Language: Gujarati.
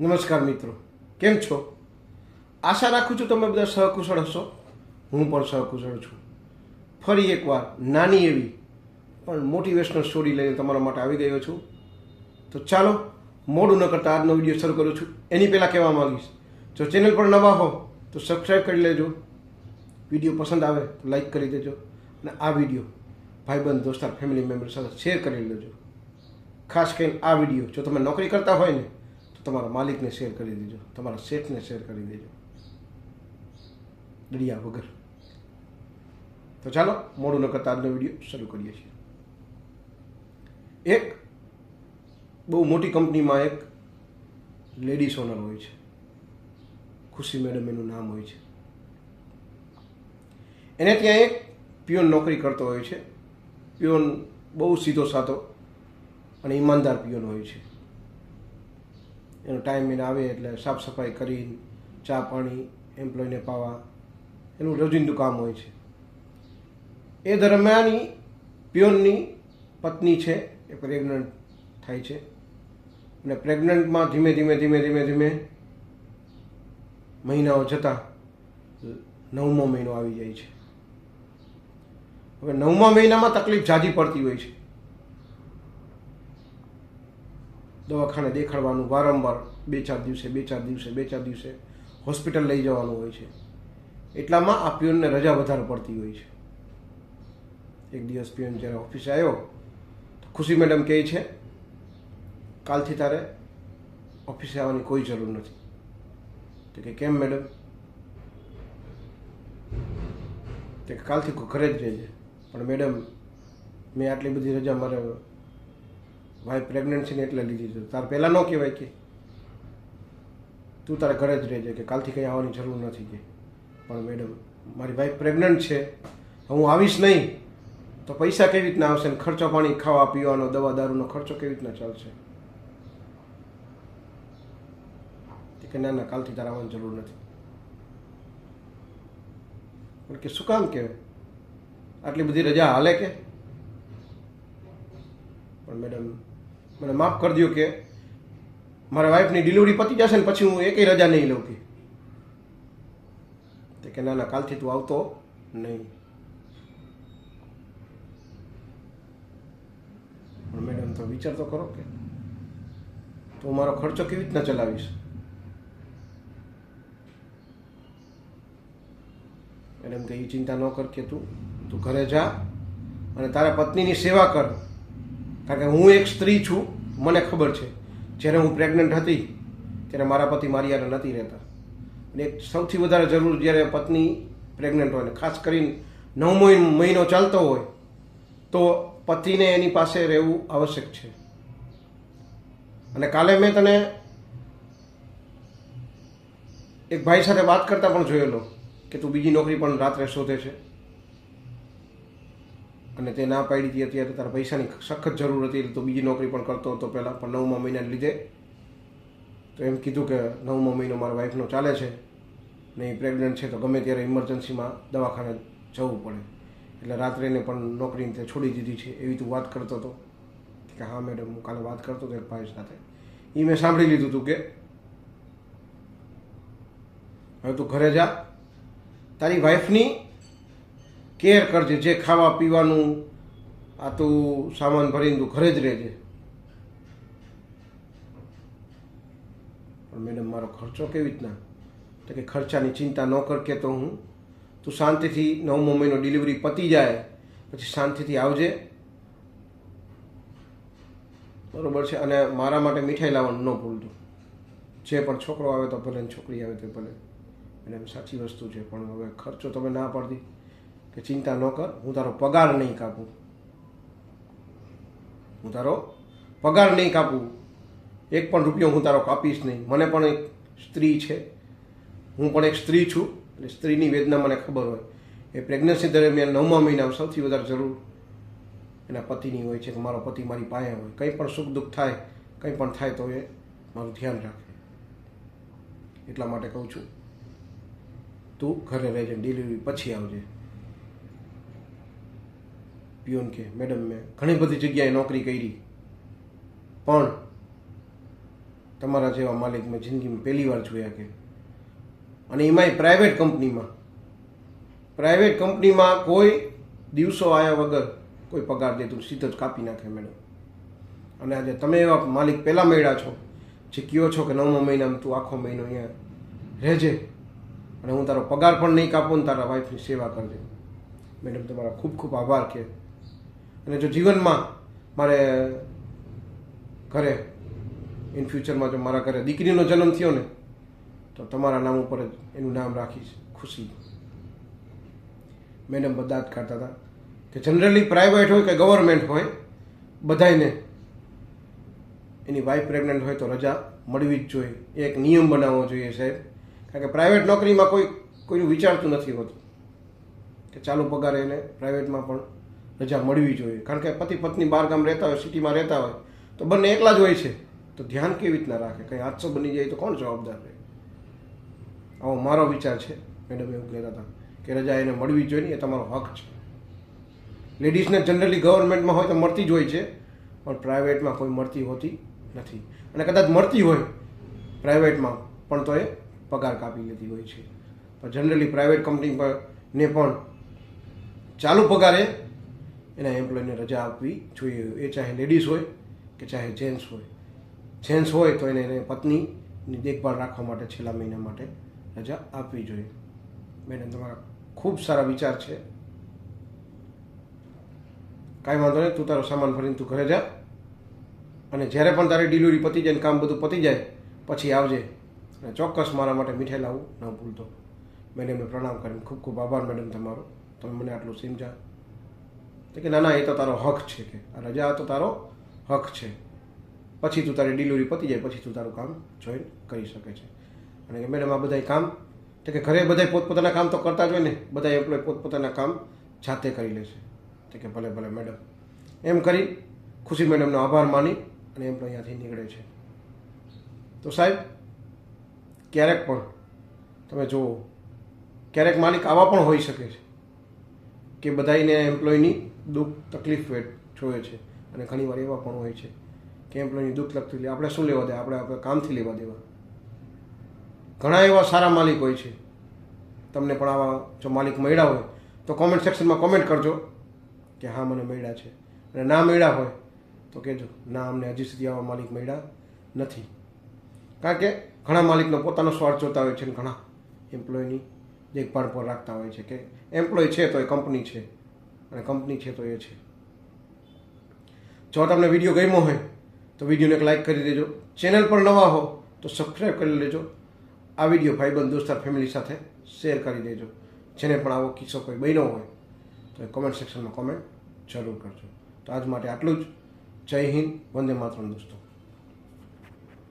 નમસ્કાર મિત્રો. કેમ છો? આશા રાખું છું તમે બધા સહકુશળ હશો. હું પણ સહકુશળ છું. ફરી એકવાર નાની એવી, પણ મોટિવેશનલ સ્ટોરી લઈને તમારા માટે આવી ગયો છું. તો ચાલો, મોડું ન કરતા આજનો વીડિયો શરૂ કરું છું. એની પહેલાં કહેવા માગીશ, જો ચેનલ પર નવા હો, તો સબસ્ક્રાઈબ કરી લેજો. વીડિયો પસંદ આવે, તો લાઈક કરી દેજો. અને આ વીડિયો ભાઈબંધ, દોસ્તાર ફેમિલી મેમ્બર સાથે શેર કરી લેજો. ખાસ કરીને આ વીડિયો, જો તમે નોકરી કરતા હોય ને તમારા માલિકને શેર કરી દેજો, તમારા શેઠને શેર કરી દેજો. દડિયા વગર. તો ચાલો, મોડું ન કરતા આજનો વીડિયો શરૂ કરીએ છીએ. એક, બહુ મોટી કંપનીમાં એક લેડીઝ ઓનર હોય છે. ખુશી મેડમ એનું નામ હોય છે. એને ત્યાં એક પિયોન નોકરી કરતો હોય છે. પ્યોન બહુ સીધો સાધો અને ઈમાનદાર પિયોન હોય છે. એનો ટાઈમ એને આવે એટલે સાફ સફાઈ કરી ચા પાણી, એમ્પ્લોયને પાવા, એનું રોજિંદુ કામ હોય છે. એ દરમિયાન પ્યોનની પત્ની છે, એ પ્રેગ્નન્ટ થાય છે. અને પ્રેગ્નન્ટમાં ધીમે ધીમે ધીમે ધીમે ધીમે મહિનાઓ જતાં નવમો મહિનો આવી જાય છે. હવે નવમા મહિનામાં તકલીફ જાજી પડતી હોય છે. દવાખાને દેખાડવાનું વારંવાર, બે ચાર દિવસે, બે ચાર દિવસે, બે ચાર દિવસે હોસ્પિટલ લઈ જવાનું હોય છે. એટલામાં આ પ્યુનને રજા વધારે પડતી હોય છે. એક દિવસ પ્યુન જ્યારે ઓફિસે આવ્યો, તો ખુશી મેડમ કહે છે, કાલથી તારે ઓફિસે આવવાની કોઈ જરૂર નથી. તો કે, કેમ મેડમ? તે કાલથી ઘરે જ રહેજે પણ મેડમ, મેં આટલી બધી રજા મારે વાઈફ પ્રેગ્નન્ટ છે ને એટલે લીધી છે? તારે પહેલાં ન કહેવાય કે તું તારા ઘરે જ રહેજે કે કાલથી કંઈ આવવાની જરૂર નથી કે. પણ મેડમ મારી વાઈફ પ્રેગ્નન્ટ છે, હું આવીશ નહીં, તો પૈસા કેવી રીતના આવશે ને ખર્ચો પાણી, ખાવા, પીવાનો, દવા, દારૂનો ખર્ચો કેવી રીતના ચાલશે? કે ના ના, કાલથી તારે આવવાની જરૂર નથી. પણ કે શું કામ કે આટલી બધી રજા હાલે કે? પણ મેડમ મને માફ કરી દો કે મારા વાઈફની ડિલિવરી પતી જશે ને પછી હું એકેય રજા નહીં લઉં કે. કે, ના ના, કાલથી તું આવતો નહીં. પણ મેડમ તો વિચાર તો કરો કે તો મારો ખર્ચો કેવી રીતના ચલાવીશ? મેડમ કે એ ચિંતા ન કર કે તું તું ઘરે જા અને તારા પત્નીની સેવા કર. કારણ કે હું એક સ્ત્રી છું, મને ખબર છે. જ્યારે હું પ્રેગ્નન્ટ હતી, ત્યારે મારા પતિ મારી યારે નથી રહેતા. અને સૌથી વધારે જરૂર જ્યારે પત્ની પ્રેગ્નન્ટ હોય ને, ખાસ કરીને નવમો મહિનો ચાલતો હોય, તો પતિને એની પાસે રહેવું આવશ્યક છે. અને કાલે મેં તને એક ભાઈ સાથે વાત કરતા પણ જોયેલો કે તું બીજી નોકરી પણ રાત્રે શોધે છે. અને તે ના પાડી હતી, અત્યારે તારા પૈસાની સખત જરૂર હતી, એટલે તો બીજી નોકરી પણ કરતો હતો પહેલાં, પણ નવમા મહિનાને લીધે. તો એમ કીધું કે નવમો મહિનો મારા વાઈફનો ચાલે છે ને એ પ્રેગ્નન્ટ છે, તો ગમે ત્યારે ઇમરજન્સીમાં દવાખાને જવું પડે. એટલે રાત્રે એને પણ નોકરીને તે છોડી દીધી છે, એવી તું વાત કરતો હતો. કે હા મેડમ હું કાલે વાત કરતો હતો એક ભાઈ સાથે. એ મેં સાંભળી લીધું હતું કે હવે તું ઘરે જા. તારી વાઈફની કેર કરજે, જે ખાવા પીવાનું આ તું સામાન ભરીને તું ઘરે જ રહેજે. પણ મેડમ, મારો ખર્ચો કેવી રીતના? તો કે ખર્ચાની ચિંતા ન કર કે તો હું. તું શાંતિથી નવમો મહિનો ડિલિવરી પતી જાય, પછી શાંતિથી આવજે. બરોબર છે? અને મારા માટે મીઠાઈ લાવવાનું ન ભૂલતું. જે પણ છોકરો આવે તો ભલે છોકરી આવે તો ભલે. મેડમ, સાચી વસ્તુ છે, પણ હવે ખર્ચો તમે ના પડતી કે ચિંતા ન કર, હું તારો પગાર નહીં કાપું. હું તારો પગાર નહીં કાપું. એક પણ રૂપિયો હું તારો કાપીશ નહીં. મને પણ એક સ્ત્રી છે. હું પણ એક સ્ત્રી છું. એટલે સ્ત્રીની વેદના મને ખબર હોય. એ પ્રેગ્નન્સી દરમિયાન નવમા મહિનામાં સૌથી વધારે જરૂર એના પતિની હોય છે કે મારો પતિ મારી પાસે હોય. કંઈ પણ સુખ દુઃખ થાય, કંઈ પણ થાય તો એ મારું ધ્યાન રાખે. એટલા માટે કહું છું, તું ઘરે રહેજે ડિલિવરી પછી આવજે. પિયોન કે મેડમ મેં ઘણી બધી જગ્યાએ નોકરી કરી. પણ તમારા જેવા માલિક મેં જિંદગીમાં પહેલી વાર જોયા કે અને એમાંય પ્રાઇવેટ કંપનીમાં પ્રાઇવેટ કંપનીમાં કોઈ દિવસો આવ્યા વગર કોઈ પગાર દેતું સીધો જ કાપી નાખે મેડમ અને આજે તમે એવા માલિક પહેલાં મળ્યા છો, જે કહો છો કે નવમા મહિનામાં તું આખો મહિનો અહીંયા રહેજે અને હું તારો પગાર પણ નહીં કાપું ને તારા વાઈફની સેવા કરજે. મેડમ, તમારા ખૂબ ખૂબ આભાર કે અને જો જીવનમાં મારે ઘરે ઇન ફ્યુચરમાં જો મારા ઘરે દીકરીનો જન્મ થયો ને, તો તમારા નામ ઉપર જ એનું નામ રાખીશ, ખુશી. મેડમ બધા જ કાઢતા હતા કે જનરલી પ્રાઇવેટ હોય કે ગવર્મેન્ટ હોય બધાને એની વાઈફ પ્રેગ્નન્ટ હોય તો રજા મળવી જ જોઈએ. એક નિયમ બનાવવો જોઈએ સાહેબ. કારણ કે પ્રાઇવેટ નોકરીમાં કોઈ, કોઈનું વિચારતું નથી હોતું. કે ચાલુ પગારે એને પ્રાઇવેટમાં પણ રજા મળવી જોઈએ. કારણ કે પતિ પત્ની બહાર ગામ રહેતા હોય, સિટીમાં રહેતા હોય, તો બંને એકલા જ હોય છે. તો ધ્યાન કેવી રીતના રાખે? કંઈ હાદસો બની જાય તો કોણ જવાબદાર રહે? આવો મારો વિચાર છે, મેડમ એવું કહેતા હતા, કે રજા એને મળવી જોઈએ ને એ તમારો હક છે. લેડીઝને જનરલી ગવર્મેન્ટમાં હોય તો મળતી જ હોય છે, પણ પ્રાઇવેટમાં કોઈ મળતી હોતી નથી. અને કદાચ મળતી હોય, પ્રાઇવેટમાં પણ તો એ પગાર કાપી લેતી હોય છે. પણ જનરલી પ્રાઇવેટ કંપની પર ને પણ ચાલુ પગારે એના એમ્પ્લોયને રજા આપવી જોઈએ. એ ચાહે લેડીઝ હોય કે ચાહે જેન્ટ્સ હોય. જેન્ટ્સ હોય તો એને એને પત્નીની દેખભાળ રાખવા માટે છેલ્લા મહિના માટે રજા આપવી જોઈએ. મેડમ, તમારા ખૂબ સારા વિચાર છે. કાંઈ વાંધો નહીં, તું તારો સામાન ભરીને તું ઘરે જા. અને જ્યારે પણ તારી ડિલિવરી પતી જાય ને કામ બધું પતી જાય, પછી આવજે અને ચોક્કસ મારા માટે મીઠાઈ લાવું, ન ભૂલતો. મેડમને પ્રણામ કરીને ખૂબ ખૂબ આભાર મેડમ તમારો. તમે મને આટલું સમજા તો કે ના ના એ તો તારો હક છે કે, આ રજા તો તારો હક છે. પછી તું તારી ડિલિવરી પતી જાય, પછી તું તારું કામ જોઈન કરી શકે છે. અને મેડમ, આ બધા કામ તો કે, ઘરે બધા પોતપોતાના કામ તો કરતા જ હોય ને બધા એમ્પ્લોય પોતપોતાના કામ જાતે કરી લે છે. તો કે, ભલે ભલે, મેડમ. એમ કરી ખુશી મેડમનો આભાર માની અને એમ્પ્લોય અહીંયાથી નીકળે છે. તો સાહેબ, ક્યારેક પણ તમે જુઓ, ક્યારેક માલિક આવા પણ હોઈ શકે છે કે બધાને એમ્પ્લોયની દુઃખ તકલીફ જોવે છે. અને ઘણીવાર એવા પણ હોય છે કે એમ્પ્લોયની દુઃખ તકલીફ આપણે શું લેવા દે આપણે આપણે કામથી લેવા દેવા. ઘણા એવા સારા માલિક હોય છે. તમને પણ આવા જો માલિક મળ્યા હોય, તો કોમેન્ટ સેક્શનમાં કોમેન્ટ કરજો કે હા, મને મળ્યા છે. અને ના મળ્યા હોય, તો કહેજો, ના, અમને હજી સુધી આવા માલિક મળ્યા નથી. કારણ કે ઘણા માલિકનો પોતાનો સ્વાર્થ જોતા હોય છે ઘણા એમ્પ્લોયની દેખભાળ પર રાખતા હોય છે કે એમ્પ્લોય છે તો એ કંપની છે. અને કંપની છે તો એ છે. જો તમને વીડિયો ગમ્યો હોય, તો વિડીયોને એક લાઇક કરી દેજો. ચેનલ પર નવા હો, તો સબસ્ક્રાઈબ કરી લેજો. આ વીડિયો ભાઈબંધ દોસ્તાર ફેમિલી સાથે શેર કરી દેજો. જેને પણ આવો કિસ્સો કોઈ બન્યો હોય, તો એ કોમેન્ટ સેક્શનમાં કોમેન્ટ જરૂર કરજો. તો આજ માટે આટલું જ. જય હિન્દ, વંદે માતરમ દોસ્તો.